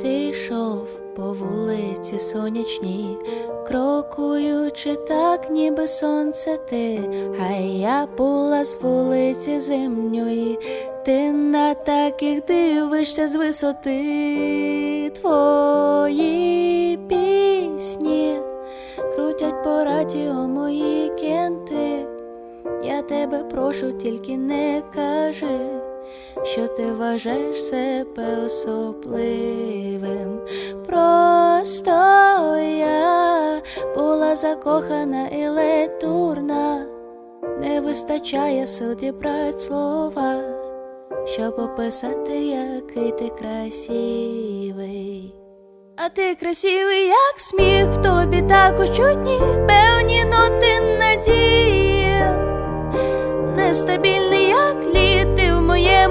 Ти йшов по вулиці сонячній, крокуючи так, ніби сонце ти, а я була з вулиці зимньої, ти на таких дивишся з висоти твої пісні, крутять по радіо мої кенти. Я тебе прошу, тільки не кажи, що ти вважаєш себе особливим. Була закохана і ледь дурна, не вистачає сил дібрать слова, щоб описати, який ти красивий. А ти красивий, як сміх, в тобі також чутні певні ноти надії нестабільний, як лід, ти в моєму